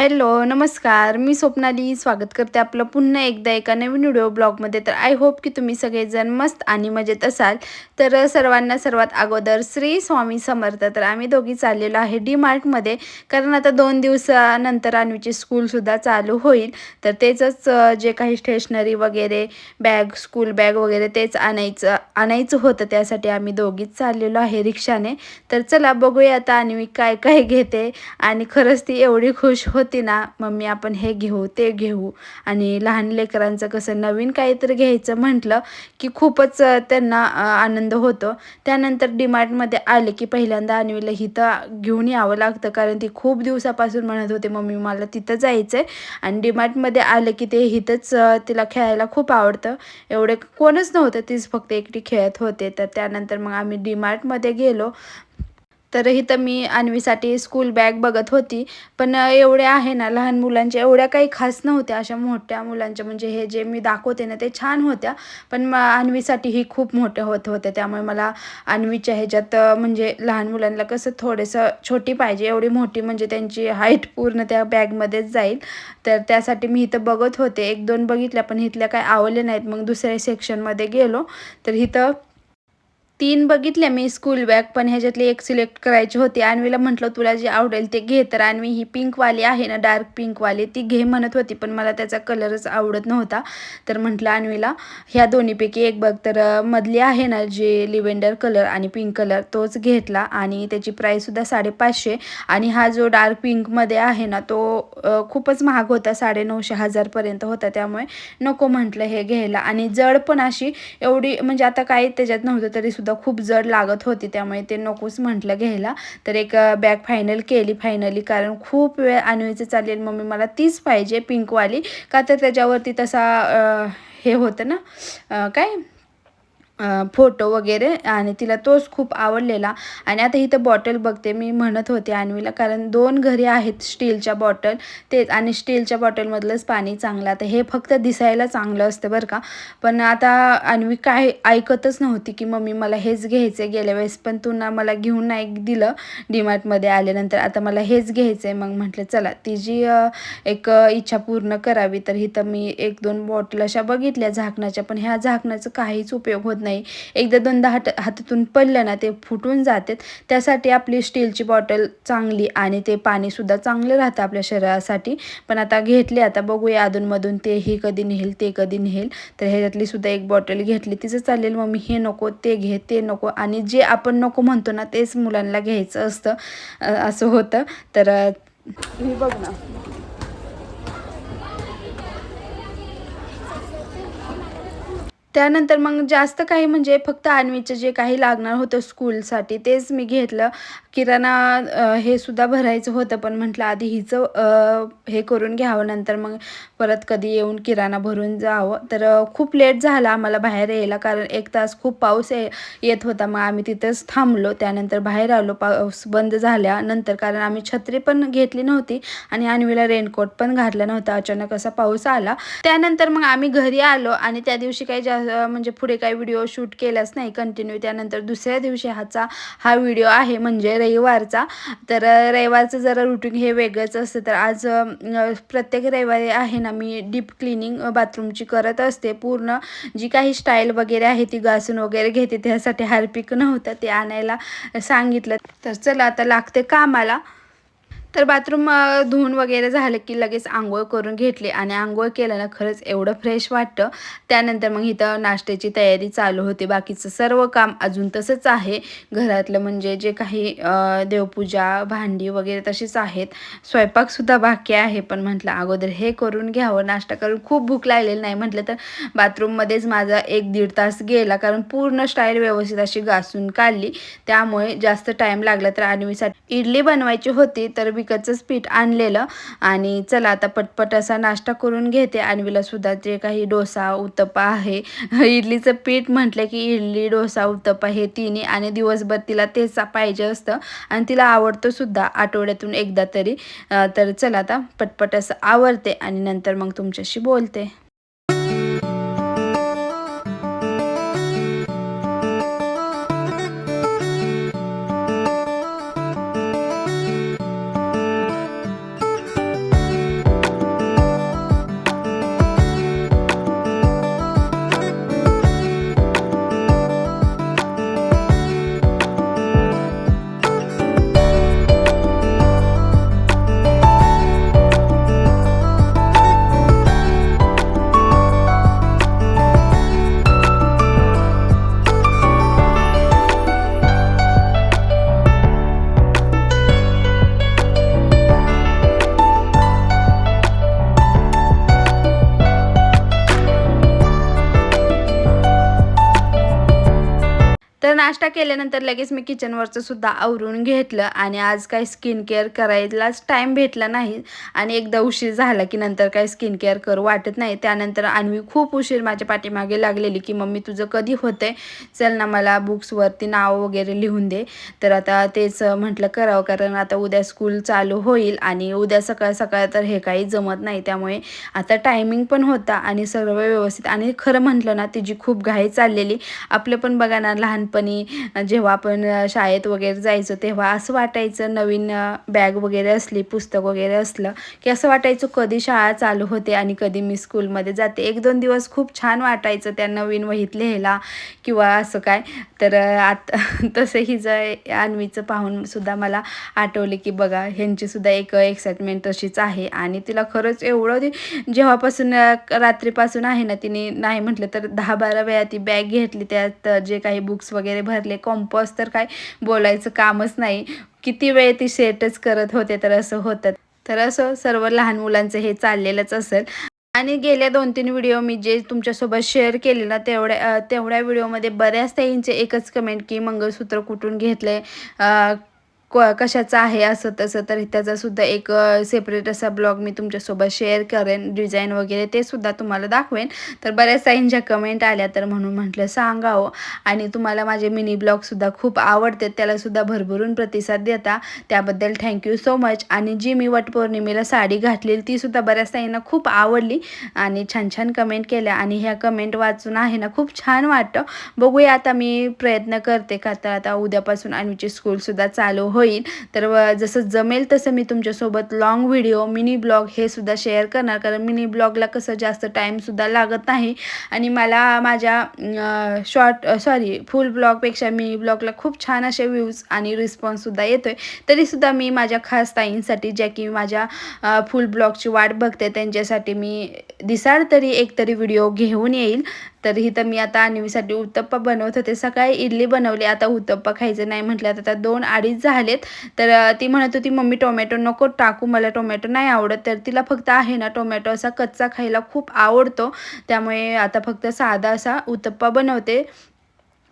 Hello नमस्कार. मी स्वप्नाली. स्वागत करते आपलं पुन्हा एकदा एका नवीन व्हिडिओ ब्लॉगमध्ये. तर आय होप की तुम्ही सगळेजण मस्त आणि मजेत असाल. तर सर्वांना सर्वात अगोदर श्री स्वामी समर्थ. तर आम्ही दोघी चाललेलो आहे डी मार्टमध्ये कारण आता दोन दिवसानंतर अन्वीची स्कूलसुद्धा चालू होईल. तर तेचंच जे काही स्टेशनरी वगैरे बॅग स्कूल बॅग वगैरे तेच आणायचं आणायचं होतं. त्यासाठी आम्ही दोघीच चाललेलो आहे रिक्षाने. तर चला बघूया आता अन्वी काय काय घेते. आणि खरंच ती एवढी खुश होती. ना मम्मी आपण हे घेऊ ते घेऊ. आणि लहान लेकरांचं कसं नवीन काहीतरी घ्यायचं म्हटलं की खूपच त्यांना आनंद होतो. त्यानंतर डिमार्टमध्ये आले की पहिल्यांदा अन्वीला हिथं घेऊन यावं लागतं कारण ती खूप दिवसापासून म्हणत होते मम्मी मला तिथं जायचं आहे आणि डीमार्टमध्ये आलं की ते हिथंच तिला खेळायला खूप आवडतं. एवढे कोणच नव्हतं तीच फक्त एकटी खेळत होते. तर त्यानंतर मग आम्ही डिमार्टमध्ये गेलो. तर इथं मी अन्वीसाठी स्कूल बॅग बघत होती. पण एवढ्या आहे ना लहान मुलांच्या एवढ्या काही खास नव्हत्या अशा मोठ्या मुलांच्या. म्हणजे हे जे मी दाखवते ना ते छान होत्या. पण म अन्वीसाठी ही खूप मोठ्या होत होत्या त्यामुळे मला अन्वीच्या ह्याच्यात म्हणजे लहान मुलांना कसं थोडंसं छोटी पाहिजे एवढी मोठी म्हणजे त्यांची हाईट पूर्ण त्या बॅगमध्येच जाईल. तर त्यासाठी मी इथं बघत होते. एक दोन बघितल्या पण इथल्या काही आवडल्या नाहीत. मग दुसऱ्या सेक्शनमध्ये गेलो. तर इथं तीन बघितल्या मी स्कूल बॅग पण ह्याच्यातली एक सिलेक्ट करायची होती. अन्वीला म्हटलं तुला जे आवडेल ते घे. तर अन्वी ही पिंकवाली आहे ना डार्क पिंकवाली ती घे म्हणत होती पण मला त्याचा कलरच आवडत नव्हता. तर म्हटलं अन्वीला ह्या दोन्हीपैकी एक बघ. तर मधली आहे ना जे लिव्हेंडर कलर आणि पिंक कलर तोच घेतला आणि त्याची प्राईससुद्धा साडेपाचशे. आणि हा जो डार्क पिंकमध्ये आहे ना तो खूपच महाग होता साडेनऊशे हजारपर्यंत होता. त्यामुळे नको म्हटलं हे घ्यायला. आणि जड पण अशी एवढी म्हणजे आता काही त्याच्यात नव्हतं तरीसुद्धा सुद्धा खूप जड लागत होती त्यामुळे ते नकोच म्हटलं घ्यायला. तर एक बॅग फायनल केली फायनली कारण खूप वेळ अन्वीचं चालेल मम्मी मला तीच पाहिजे पिंकवाली. का तर त्याच्यावरती तसा हे होतं ना काय? फोटो वगैरे आणि तिला तोच खूप आवडलेला. आणि आता इथं बॉटल बघते मी म्हणत होते अन्वीला कारण दोन घरी आहेत स्टीलच्या बॉटल. तेच आणि स्टीलच्या बॉटलमधलंच पाणी चांगलं आता हे फक्त दिसायला चांगलं असतं बरं का. पण आता अन्वी काय ऐकतच नव्हती की मम्मी मला हेच घ्यायचं आहे गेल्या वेळेस पण तू ना मला घेऊन नाही दिलं डीमार्टमध्ये आल्यानंतर. आता मला हेच घ्यायचं आहे मग म्हटलं चला तिची एक इच्छा पूर्ण करावी. तर इथं मी एक दोन बॉटल अशा बघितल्या झाकणाच्या पण ह्या झाकणाचं काहीच उपयोग होत नाही. नाही. एकदा दोनदा हात हातातून पडलं ना ते फुटून जातात. त्यासाठी आपली स्टीलची बॉटल चांगली आणि ते पाणीसुद्धा चांगलं राहतं आपल्या शरीरासाठी. पण आता घेतले आता बघूया अधूनमधून ते हे कधी नेईल ते कधी नेईल. तर ह्याच्यातली सुद्धा एक बॉटल घेतली तिचं चालेल मग मी हे नको ते घे ते नको. आणि जे आपण नको म्हणतो ना तेच मुलांना घ्यायचं असतं असं होतं. तर मी बघ ना. त्यानंतर मग जास्त काही म्हणजे फक्त अन्वीचं जे काही लागणार होतं स्कूलसाठी तेच मी घेतलं. किराणा हे सुद्धा भरायचं होतं पण म्हटलं आधी हिचं हे करून घ्यावं नंतर मग परत कधी येऊन किराणा भरून जावं. तर खूप लेट झाला आम्हाला बाहेर यायला कारण एक तास खूप पाऊस ये येत होता. मग आम्ही तिथंच थांबलो त्यानंतर बाहेर आलो. पाऊस बंद झाल्यानंतर कारण आम्ही छत्री पण घेतली नव्हती आणि आणवीला रेनकोट पण घातला नव्हता. अचानक असा पाऊस आला. त्यानंतर मग आम्ही घरी आलो आणि त्या दिवशी काही जा म्हणजे पुढे काही व्हिडिओ शूट केलाच नाही कंटिन्यू. त्यानंतर दुसऱ्या दिवशी हाचा हा व्हिडिओ आहे म्हणजे रविवारचा. तर रविवारचं जरा रुटीन हे वेगळंच असतं. तर आज प्रत्येक रविवारी आहे ना मी डीप क्लिनिंग बाथरूमची करत असते. पूर्ण जी काही स्टाईल वगैरे आहे ती घासून वगैरे घेते. त्यासाठी हार्पिक नव्हतं ते आणायला सांगितलं. तर चला आता लागते कामाला. तर बाथरूम धुवून वगैरे झालं की लगेच आंघोळ करून घेतली आणि आंघोळ केल्यानं खरंच एवढं फ्रेश वाटतं. त्यानंतर मग इथं नाश्त्याची तयारी चालू होती. बाकीचं सर्व काम अजून तसंच आहे. घरातलं म्हणजे जे काही देवपूजा भांडी वगैरे तशीच आहेत. स्वयंपाकसुद्धा बाकी आहे. पण म्हटलं अगोदर हे करून घ्यावं. नाश्ता करून खूप भूक लागलेली नाही. म्हटलं तर बाथरूममध्येच माझा एक दीड तास गेला. कारण पूर्ण स्टाईल व्यवस्थित अशी घासून काढली. त्यामुळे जास्त टाईम लागला तर आणवीसाठी इडली बनवायची होती. तर विकतचंच पीठ आणलेलं. आणि चला आता पटपट असा नाश्ता करून घेते. आणवीला सुद्धा जे काही डोसा उत्तप्पा आहे इडलीचं पीठ म्हटलं की इडली डोसा उत्तप्पा हे तिन्ही आणि दिवसभर तिला तेच पाहिजे असतं. आणि तिला आवडतं सुद्धा आठवड्यातून एकदा तरी. तर चला आता पटपट असं आवडते आणि नंतर मग तुमच्याशी बोलते. नाश्ता केल्यानंतर लगेच मी किचनवरचं सुद्धा आवरून घेतलं आणि आज काय स्किन केअर करायलाच टाईम भेटला नाही. आणि एकदा उशीर झाला की नंतर काय स्किन केअर करू वाटत नाही. त्यानंतर आणवी खूप उशीर माझ्या पाठीमागे लागलेली की मम्मी तुझं कधी होतंय? चल ना मला बुक्सवरती नाव वगैरे लिहून दे. तर आता तेच म्हटलं करावं कारण आता उद्या स्कूल चालू होईल आणि उद्या सकाळ सकाळ तर हे काही जमत नाही. त्यामुळे आता टायमिंग पण होता आणि सर्व व्यवस्थित. आणि खरं म्हटलं ना तिची खूप घाई चाललेली. आपलं पण बघा ना लहानपणी आणि जेव्हा आपण शाळेत वगैरे जायचो तेव्हा असं वाटायचं नवीन बॅग वगैरे असली पुस्तक वगैरे असलं की असं वाटायचं कधी शाळा चालू होते आणि कधी मी स्कूलमध्ये जाते. एक दोन दिवस खूप छान वाटायचं त्या नवीन वहीत लिहायला किंवा असं काय. तर आत तसं जर अन्वीचं पाहूनसुद्धा मला आठवले की बघा ह्यांचीसुद्धा एक एक्साइटमेंट तशीच आहे. आणि तिला खरंच एवढं जेव्हापासून रात्रीपासून आहे ना तिने नाही म्हटलं तर दहा बारा वेळा ती बॅग घेतली. त्यात जे काही बुक्स वगैरे भरले कॉम्पॉस तर काय बोलायचं कामच नाही. किती वेळ ती शेटच करत होते तर असं होतं. तर असं सर्व लहान मुलांचं हे चाललेलंच असेल. आणि गेल्या दोन तीन व्हिडिओ मी जे तुमच्यासोबत शेअर केले ना तेवढ्या तेवढ्या व्हिडिओमध्ये बऱ्याच ताईंचे एकच कमेंट की मंगळसूत्र कुठून घेतलं क कशाचं आहे असं तसं तर त्याचासुद्धा एक सेपरेट असा ब्लॉग मी तुमच्यासोबत शेअर करेन डिझाईन वगैरे ते सुद्धा तुम्हाला दाखवेन. तर बऱ्याच ताईंच्या कमेंट आल्या तर म्हणून म्हटलं सांगावं. आणि तुम्हाला माझे मिनी ब्लॉगसुद्धा खूप आवडते त्यालासुद्धा भरभरून प्रतिसाद देता. त्याबद्दल थँक्यू सो मच आणि जी मी वटपौर्णिमेला साडी घातलेली तीसुद्धा बऱ्याच खूप आवडली. आणि छान छान कमेंट केल्या. आणि ह्या कमेंट वाचून आहे ना खूप छान वाटतं. बघूया आता मी प्रयत्न करते. का तर आता उद्यापासून आणवीची स्कूलसुद्धा चालू हो होईल. तर जसं जमेल तसं मी तुमच्यासोबत लाँग व्हिडिओ मिनी ब्लॉग हे सुद्धा शेअर करणार. कारण मिनी ब्लॉगला कसं जास्त टाईमसुद्धा लागत नाही. आणि मला माझ्या शॉर्ट सॉरी फुल ब्लॉगपेक्षा मिनी ब्लॉगला खूप छान असे व्ह्यूज आणि रिस्पॉन्ससुद्धा येतो आहे तरीसुद्धा मी माझ्या खास ताईंसाठी ज्या की माझ्या फुल ब्लॉगची वाट बघते त्यांच्यासाठी मी दिसाड तरी एक तरी व्हिडिओ घेऊन येईल. तर इथं मी आता आणवीसाठी उत्तप्पा बनवत होते. सकाळी इडली बनवली. आता उत्तप्पा खायचं नाही म्हटलं. आता दोन अडीच झालेत. तर ती म्हणत होती मम्मी टोमॅटो नको टाकू. मला टोमॅटो नाही आवडत. तर तिला फक्त आहे ना टोमॅटो असा कच्चा खायला खूप आवडतो. त्यामुळे आता फक्त साधा असा उत्तप्पा बनवते.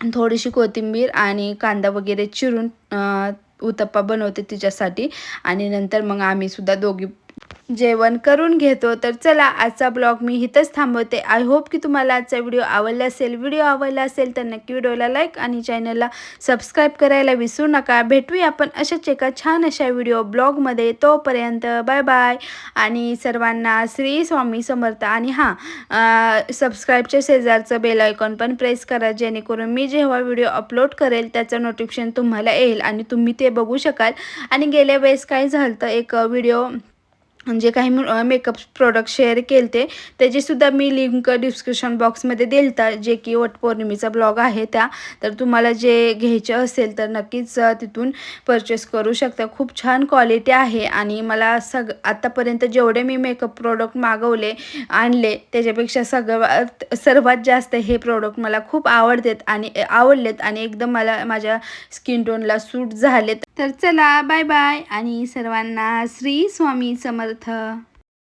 थोडीशी कोथिंबीर आणि कांदा वगैरे चिरून उत्तप्पा बनवते तिच्यासाठी. आणि नंतर मग आम्हीसुद्धा दोघी जेवण करून घेतो. तर चला आजचा ब्लॉग मी इथंच थांबवते. आय होप की तुम्हाला आजचा व्हिडिओ आवडला असेल. व्हिडिओ आवडला असेल तर नक्की व्हिडिओला लाईक आणि चॅनलला सबस्क्राईब करायला विसरू नका. भेटूया आपण अशाच एका छान अशा व्हिडिओ ब्लॉगमध्ये तोपर्यंत बाय बाय आणि सर्वांना श्री स्वामी समर्थ. आणि हां सबस्क्राईबच्या शेजारचं बेल आयकॉन पण प्रेस करा. जेणेकरून मी जेव्हा व्हिडिओ अपलोड करेल त्याचं नोटिफिकेशन तुम्हाला येईल आणि तुम्ही ते बघू शकाल. आणि गेल्या वेळेस काय झालं तर एक व्हिडिओ जे काही मेकअप प्रोडक्ट शेअर केले ते त्याचीसुद्धा मी लिंक डिस्क्रिप्शन बॉक्समध्ये देलता जे की वटपौर्णिमेचा ब्लॉग आहे त्या. तर तुम्हाला जे घ्यायचे असेल तर नक्कीच तिथून परचेस करू शकता. खूप छान क्वालिटी आहे आणि मला सग आत्तापर्यंत जेवढे मी मेकअप प्रोडक्ट मागवले आणले त्याच्यापेक्षा सगळं सर्वात जास्त हे प्रोडक्ट मला खूप आवडतात आणि आवडलेत आणि एकदम मला माझ्या स्किन टोनला सूट झालेत. तर चला बाय बाय आणि सर्वांना श्री स्वामी समर्थ समर्थ